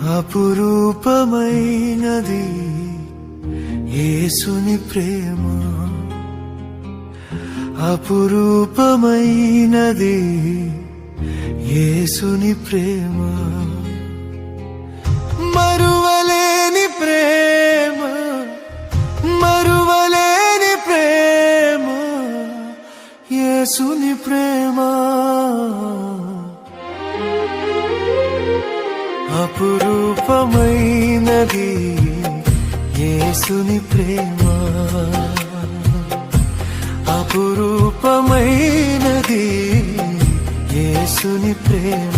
అపురూపమైనది యేసుని ప్రేమ. అపురూపమైనది యేసుని ప్రేమ. మరువలేని ప్రేమ మరువలేని ప్రేమ యేసుని ప్రేమ. యేసుని ప్రేమ అపురూపమైనది యేసుని ప్రేమ.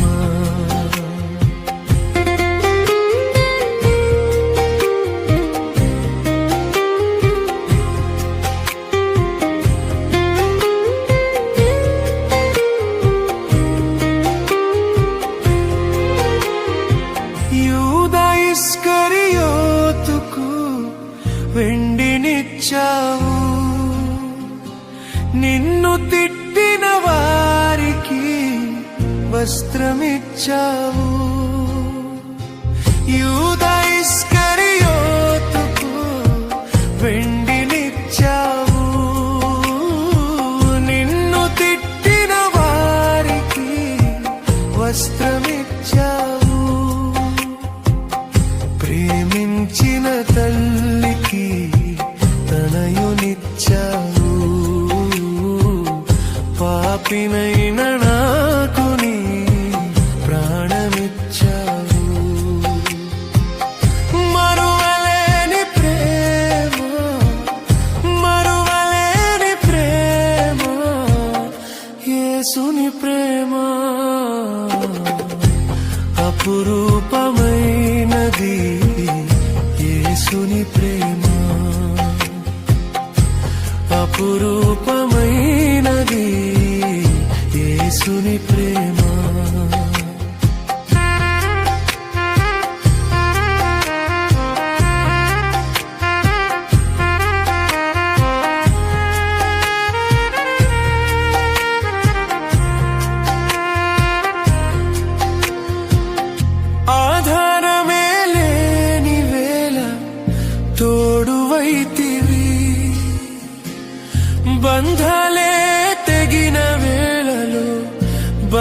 యూదా ఇస్కరి వెండినిచ్చావు నిన్ను తిట్టిన వారికి వస్త్రమిచ్చావు. యూదా ఇస్కరియోతుకు వెండినిచ్చావు. నిన్ను తిట్టిన వారికి వస్త్రమిచ్చావు. పాపినైన నాకు నీ ప్రాణమిచ్చావు. మరువలేని ప్రేమ మరువలేని ప్రేమ యేసుని ప్రేమ. అపురూపమైనది యేసుని ప్రేమ. ప్రేమ ఆధారమే లేని తోడువైతివి బంధాలే